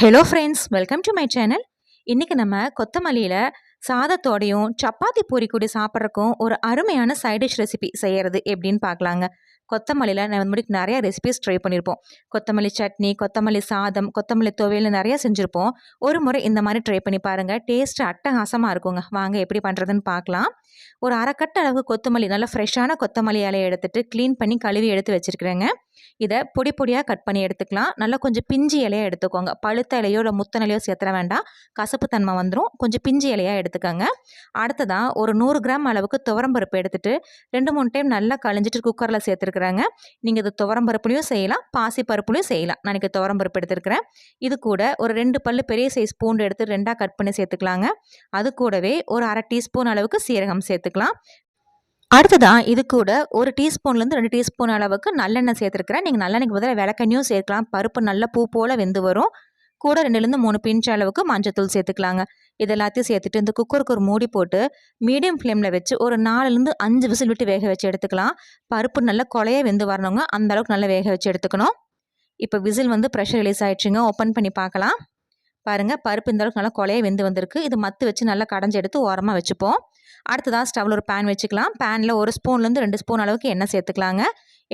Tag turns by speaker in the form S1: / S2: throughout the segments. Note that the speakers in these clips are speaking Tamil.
S1: Hello friends welcome to my channel இன்றைக்கி நம்ம கொத்தமல்லியில் சாதத்தோடையும் சப்பாத்தி பூரி கூடி சாப்பிட்றக்கும் ஒரு அருமையான சைடிஷ் ரெசிபி செய்கிறது எப்படின்னு பார்க்கலாங்க. கொத்தமல்லியில் நம்ம முடிக்கு நிறைய ரெசிபிஸ் ட்ரை பண்ணியிருப்போம் கொத்தமல்லி சட்னி கொத்தமல்லி சாதம் கொத்தமல்லி துவையல் நிறைய செஞ்சுருப்போம். ஒரு முறை இந்த மாதிரி ட்ரை பண்ணி பாருங்கள் டேஸ்ட் அட்டகாசமாக இருக்குங்க. வாங்க எப்படி பண்ணுறதுன்னு பார்க்கலாம் ஒரு அரைக்கட்ட அளவு கொத்தமல்லி நல்லா ஃப்ரெஷ்ஷான கொத்தமல்லி இலையை எடுத்துகிட்டு க்ளீன் பண்ணி கழுவி எடுத்து வச்சுருக்கிறேங்க. இதை பொடி பொடியாக கட் பண்ணி எடுத்துக்கலாம். நல்லா கொஞ்சம் பிஞ்சு இலையாக எடுத்துக்கோங்க. பழுத்த இலையோ இல்லை முத்தன இலையோ சேர்த்துற வேண்டாம். கசப்பு தன்மை வந்துடும் கொஞ்சம் பிஞ்சு இலையாக எடுத்துக்கோங்க. அடுத்ததான் ஒரு நூறு கிராம் அளவுக்கு துவரம்பருப்பு எடுத்துகிட்டு ரெண்டு மூணு டைம் நல்லா கழிஞ்சிட்டு குக்கரில் எடுத்துருக்குறாங்க. நீங்கள் இது துவரம்பருப்புலையும் செய்யலாம் பாசி பருப்புலையும் செய்யலாம். நான் இன்றைக்கி துவரம்பருப்பு எடுத்துருக்கிறேன். இது கூட ஒரு ரெண்டு பல்லு பெரிய சைஸ் பூண்டு எடுத்து ரெண்டாக கட் பண்ணி சேர்த்துக்கலாங்க. அது கூடவே ஒரு அரை டீஸ்பூன் அளவுக்கு சீரகம் சேர்த்துக்கலாம். அடுத்ததான் இது கூட ஒரு டீஸ்பூன்லேருந்து ரெண்டு டீஸ்பூன் அளவுக்கு நல்லெண்ணெய் சேர்த்துருக்கிறேன். நீங்கள் நல்லெண்ணெய்க்கு பதிலாக விளக்கெண்ணையும் சேர்க்கலாம். பருப்பு நல்ல பூ போல் வெந்து வரும். கூட ரெண்டுலேருந்து மூணு பிஞ்ச் அளவுக்கு மஞ்சத்தூள் சேர்த்துக்கலாங்க. இது எல்லாத்தையும் சேர்த்துட்டு இந்த குக்கருக்கு ஒரு மூடி போட்டு மீடியம் ஃப்ளேமில் வச்சு ஒரு நாலுலேருந்து அஞ்சு விசில் விட்டு வேக வச்சு எடுத்துக்கலாம். பருப்பு நல்லா கொலையாக வெந்து வரணுங்க. அந்த அளவுக்கு நல்லா வேக வச்சு எடுத்துக்கணும். இப்போ விசில் வந்து ப்ரெஷர் ரிலீஸ் ஆகிடுச்சுங்க ஓப்பன் பண்ணி பார்க்கலாம். பாருங்கள் பருப்பு இந்த அளவுக்கு நல்லா கொலையாக வெந்து வந்திருக்கு. இது மத்து வச்சு நல்லா கடைஞ்சி எடுத்து ஓரமாக வச்சுப்போம். அடுத்ததாக ஸ்டவ்வில் ஒரு பேன் வச்சுக்கலாம். பேனில் ஒரு ஸ்பூன்லேருந்து ரெண்டு ஸ்பூன் அளவுக்கு எண்ணெய் சேர்த்துக்கலாங்க.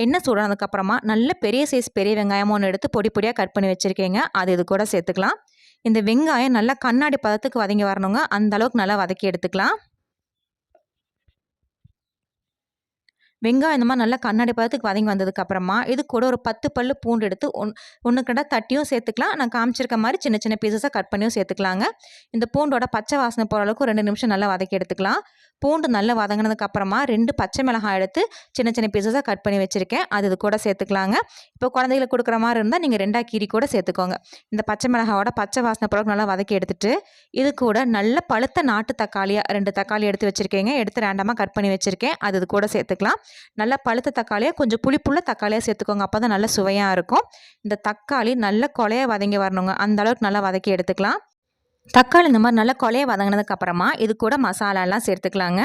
S1: என்ன சூடானதுக்கப்புறமா நல்ல பெரிய சைஸ் பெரிய வெங்காயம் ஒன்று எடுத்து பொடி பொடியாக கட் பண்ணி வச்சுருக்கீங்க. அது இது கூட சேர்த்துக்கலாம். இந்த வெங்காயம் நல்லா கண்ணாடி பதத்துக்கு வதங்கி வரணுங்க. அந்த அளவுக்கு நல்லா வதக்கி எடுத்துக்கலாம். வெங்காயம் இந்த மாதிரி நல்லா கண்ணாடி பதத்துக்கு வதங்கி வந்ததுக்கப்புறமா இது கூட ஒரு பத்து பல்லு பூண்டு எடுத்து ஒன் ஒன்று கண்டா தட்டியும் சேர்த்துக்கலாம். நான் காமிச்சிருக்க மாதிரி சின்ன சின்ன பீசஸாக கட் பண்ணியும் சேர்த்துக்கலாங்க. இந்த பூண்டோட பச்சை வாசனை போகிற அளவுக்கு ரெண்டு நிமிஷம் நல்லா வதக்கி எடுத்துக்கலாம். பூண்டு நல்லா வதங்கினதுக்கு அப்புறமா ரெண்டு பச்சை மிளகாய் எடுத்து சின்ன சின்ன பீசஸாக கட் பண்ணி வச்சுருக்கேன். அது இது கூட சேர்த்துக்கலாங்க. இப்போ குழந்தைகளுக்கு கொடுக்குற மாதிரி இருந்தால் நீங்கள் ரெண்டாக கீரி கூட சேர்த்துக்கோங்க. இந்த பச்சை மிளகாவோட பச்சை வாசனை பொருள் நல்லா வதக்கி எடுத்துட்டு இது கூட நல்ல பழுத்த நாட்டு தக்காளியாக ரெண்டு தக்காளி எடுத்து வச்சுருக்கேங்க. எடுத்து ரேண்டமாக கட் பண்ணி வச்சுருக்கேன். அது இது கூட சேர்த்துக்கலாம். நல்லா பழுத்த தக்காளியாக கொஞ்சம் புளிப்புள்ள தக்காளியாக சேர்த்துக்கோங்க. அப்போ தான் நல்லா சுவையாக இருக்கும். இந்த தக்காளி நல்ல கொலையாக வதங்கி வரணுங்க. அந்த அளவுக்கு நல்லா வதக்கி எடுத்துக்கலாம். தக்காளி இந்த மாதிரி நல்லா கொலைய வதங்கினதுக்கப்புறமா இது கூட மசாலாலாம் சேர்த்துக்கலாங்க.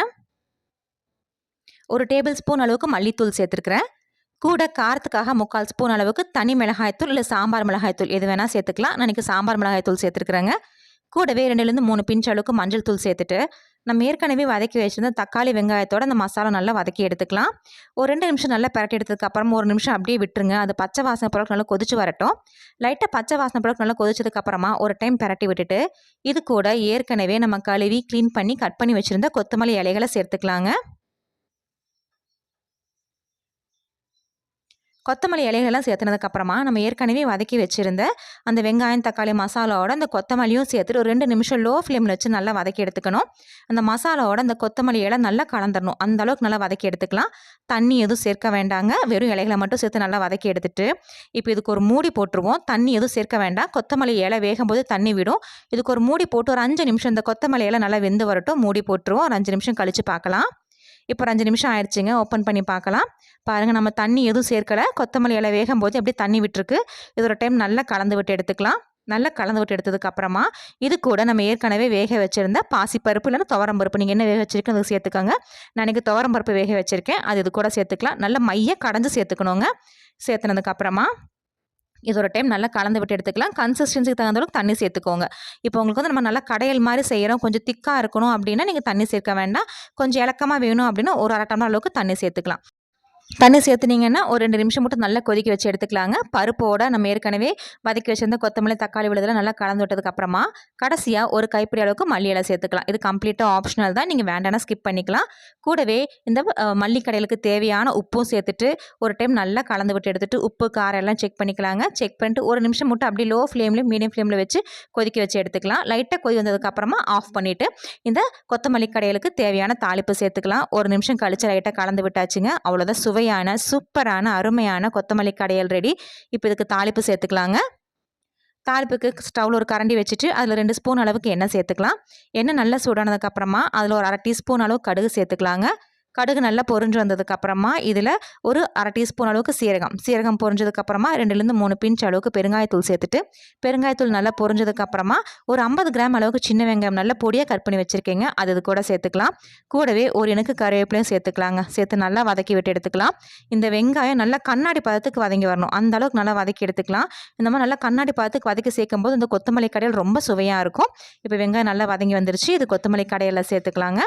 S1: ஒரு டேபிள் ஸ்பூன் அளவுக்கு மல்லித்தூள் சேர்த்துருக்குறேன். கூட காரத்துக்காக முக்கால் ஸ்பூன் அளவுக்கு தனி மிளகாய்த்தூள் இல்லை சாம்பார் மிளகாய்த்தூள் எது வேணால் சேர்த்துக்கலாம். நான் இன்றைக்கி சாம்பார் மிளகாய்த்தூள் சேர்த்துருக்குறேங்க. கூடவே ரெண்டுலேருந்து மூணு பிஞ்ச் அளவுக்கு மஞ்சள் தூள் சேர்த்துட்டு நம்ம ஏற்கனவே வதக்கி வச்சுருந்த தக்காளி வெங்காயத்தோட அந்த மசாலா நல்லா வதக்கி எடுத்துக்கலாம். ஒரு ரெண்டு நிமிஷம் நல்லா பரட்டி எடுத்ததுக்கப்புறம் ஒரு நிமிஷம் அப்படியே விட்டுருங்க. அது பச்சை வாசனை பிறகு நல்லா கொதிச்சு வரட்டும். லைட்டாக பச்சை வாசனை பிறகு நல்லா கொதிச்சதுக்கு அப்புறமா ஒரு டைம் பரட்டி விட்டுட்டு இது கூட ஏற்கனவே நம்ம கழுவி க்ளீன் பண்ணி கட் பண்ணி வச்சுருந்த கொத்தமல்லி இலைகளை சேர்த்துக்கலாங்க. கொத்தமல்லி இலைகள்லாம் சேர்த்துனதுக்கப்புறமா நம்ம ஏற்கனவே வதக்கி வச்சுருந்த அந்த வெங்காயம் தக்காளி மசாலாவோட அந்த கொத்தமல்லியும் சேர்த்துட்டு ஒரு ரெண்டு நிமிஷம் லோ ஃப்ளேமில் வச்சு நல்லா வதக்கி எடுத்துக்கணும். அந்த மசாலாவோட அந்த கொத்தமல்லி இலை நல்லா கலந்துடணும் அந்த அளவுக்கு நல்லா வதக்கி எடுத்துக்கலாம். தண்ணி எதுவும் சேர்க்க வேண்டாங்க. வெறும் இலைகளை மட்டும் சேர்த்து நல்லா வதக்கி எடுத்துட்டு இப்போ இதுக்கு ஒரு மூடி போட்டுருவோம். தண்ணி எதுவும் சேர்க்க வேண்டாம். கொத்தமல்லி இலை வேகும்போது தண்ணி விடும். இதுக்கு ஒரு மூடி போட்டு ஒரு அஞ்சு நிமிஷம் இந்த கொத்தமல்லி இலை நல்லா வெந்து வரட்டும். மூடி போட்டுருவோம். ஒரு அஞ்சு நிமிஷம் கழித்து பார்க்கலாம். இப்போ ஒரு அஞ்சு நிமிஷம் ஆயிடுச்சுங்க. ஓப்பன் பண்ணி பார்க்கலாம். பாருங்கள் நம்ம தண்ணி எதுவும் சேர்க்கலை. கொத்தமல்லி இலை வேகும் போது அப்படியே தண்ணி விட்டுருக்கு. இது ஒரு டைம் நல்லா கலந்து விட்டு எடுத்துக்கலாம். நல்லா கலந்து விட்டு எடுத்ததுக்கு அப்புறமா இது கூட நம்ம ஏற்கனவே வேக வச்சுருந்த பாசிப்பருப்பு இல்லைன்னா துவரம் பருப்பு. நீங்கள் என்ன வேக வச்சுருக்கோம் அதை சேர்த்துக்கோங்க. நான் இன்றைக்கி துவரம் பருப்பு வேக வச்சுருக்கேன். அது இது கூட சேர்த்துக்கலாம். நல்லா மைய கடைஞ்சி சேர்த்துக்கணுங்க. சேர்த்துனதுக்கப்புறமா இது ஒரு டைம் நல்லா கலந்து விட்டு எடுத்துக்கலாம். கன்சிஸ்டன்சிக்கு தகுந்த அளவுக்கு தண்ணி சேர்த்துக்கோங்க. இப்போ உங்களுக்கு வந்து நம்ம நல்லா கடையல் மாதிரி செய்கிறோம் கொஞ்சம் திக்காக இருக்கணும் அப்படின்னா நீங்கள் தண்ணி சேர்க்க வேண்டாம். கொஞ்சம் இலக்கமாக வேணும் அப்படின்னா ஒரு அரை டம்ளர் அளவுக்கு தண்ணி சேர்த்துக்கலாம். தண்ணி சேர்த்துனீங்கன்னா ஒரு ரெண்டு நிமிஷம் மட்டும் நல்லா கொதிக்க வச்சு எடுத்துக்கலாங்க. பருப்போட நம்ம ஏற்கனவே வதக்கி வச்சிருந்த கொத்தமல்லி தக்காளி விழுதெல்லாம் நல்லா கலந்து விட்டதுக்கப்புறமா கடைசியாக ஒரு கைப்பிடி அளவுக்கு மல்லி இலை சேர்த்துக்கலாம். இது கம்ப்ளீட்டாக ஆப்ஷனல் தான். நீங்கள் வேண்டாம்னா ஸ்கிப் பண்ணிக்கலாம். கூடவே இந்த மல்லி கடைகளுக்கு தேவையான உப்பும் சேர்த்துட்டு ஒரு டைம் நல்லா கலந்து விட்டு எடுத்துட்டு உப்பு காரம் எல்லாம் செக் பண்ணிக்கலாங்க. செக் பண்ணிட்டு ஒரு நிமிஷம் மட்டும் அப்படியே லோ ஃப்ளேம்லேயும் மீடியம் ஃப்ளேமில் வச்சு கொதிக்க வச்சு எடுத்துக்கலாம். லைட்டாக கொதி வந்ததுக்கப்புறமா ஆஃப் பண்ணிவிட்டு இந்த கொத்தமல்லி கடைகளுக்கு தேவையான தாளிப்பு சேர்த்துக்கலாம். ஒரு நிமிஷம் கழிச்சு லைட்டாக கலந்து விட்டாச்சுங்க. அவ்வளோதான் சுவை சுவையான சூப்பரான அருமையான கொத்தமல்லி கடையல் ரெடி இப்போ இதுக்கு தாளிப்பு சேர்த்துக்கலாங்க. தாளிப்புக்கு ஸ்டவ்வில் ஒரு கரண்டி வச்சுட்டு அதில் ரெண்டு ஸ்பூன் அளவுக்கு எண்ணெய் சேர்த்துக்கலாம். எண்ணெய் நல்லா சூடானதுக்கப்புறமா அதில் ஒரு அரை டீஸ்பூன் அளவு கடுகு சேர்த்துக்கலாங்க. கடுகு நல்லா பொரிஞ்சு வந்ததுக்கப்புறமா இதில் ஒரு அரை டீஸ்பூன் அளவுக்கு சீரகம். சீரகம் பொரிஞ்சதுக்கப்புறமா ரெண்டுலேருந்து மூணு பிஞ்ச் அளவுக்கு பெருங்காயத்தூள் சேர்த்துட்டு பெருங்காயத்தூள் நல்லா பொரிஞ்சதுக்கப்புறமா ஒரு ஐம்பது கிராம் அளவுக்கு சின்ன வெங்காயம் நல்லா பொடியாக கட் பண்ணி வச்சுருக்கீங்க. அது இது கூட சேர்த்துக்கலாம். கூடவே ஒரு எனக்கு கருவேப்பிலையும் சேர்த்துக்கலாங்க. சேர்த்து நல்லா வதக்கி விட்டு எடுத்துக்கலாம். இந்த வெங்காயம் நல்லா கண்ணாடி பதத்துக்கு வதங்கி வரணும். அந்த அளவுக்கு நல்லா வதக்கி எடுத்துக்கலாம். இந்த மாதிரி நல்லா கண்ணாடி பதத்துக்கு வதக்கி சேர்க்கும் போது இந்த கொத்தமல்லி கடையில் ரொம்ப சுவையாக இருக்கும். இப்போ வெங்காயம் நல்லா வதங்கி வந்துருச்சு. இது கொத்தமல்லி கடையில் சேர்த்துக்கலாங்க.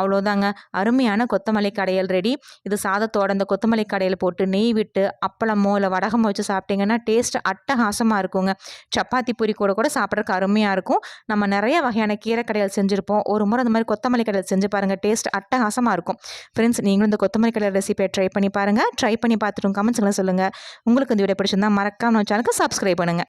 S1: அவ்வளோதாங்க அருமையான கொத்தமல்லி கடையல் ரெடி இது சாதத்தோட இந்த கொத்தமல்லி கடையில் போட்டு நெய் விட்டு அப்பளமோ இல்லை வடகமோ வச்சு சாப்பிட்டிங்கன்னா டேஸ்ட் அட்டகாசமாக இருக்குங்க. சப்பாத்தி பூரி கூட கூட சாப்பிட்றதுக்கு அருமையாக இருக்கும். நம்ம நிறைய வகையான கீரை கடையில் செஞ்சுருப்போம். ஒரு முறை இந்த மாதிரி கொத்தமல்லி கடையில் செஞ்சு பாருங்கள் டேஸ்ட் அட்டகாசமாக இருக்கும். ஃப்ரெண்ட்ஸ் நீங்களும் இந்த கொத்தமல்லி கடையில் ரெசிபியை ட்ரை பண்ணி பாருங்கள் ட்ரை பண்ணி பார்த்துட்டு கமெண்ட்ஸ்லாம் சொல்லுங்கள் உங்களுக்கு இந்த வீடியோ பிடிச்சிருந்தா மறக்காமல் சேனலுக்கு சப்ஸ்கிரைப் பண்ணுங்கள்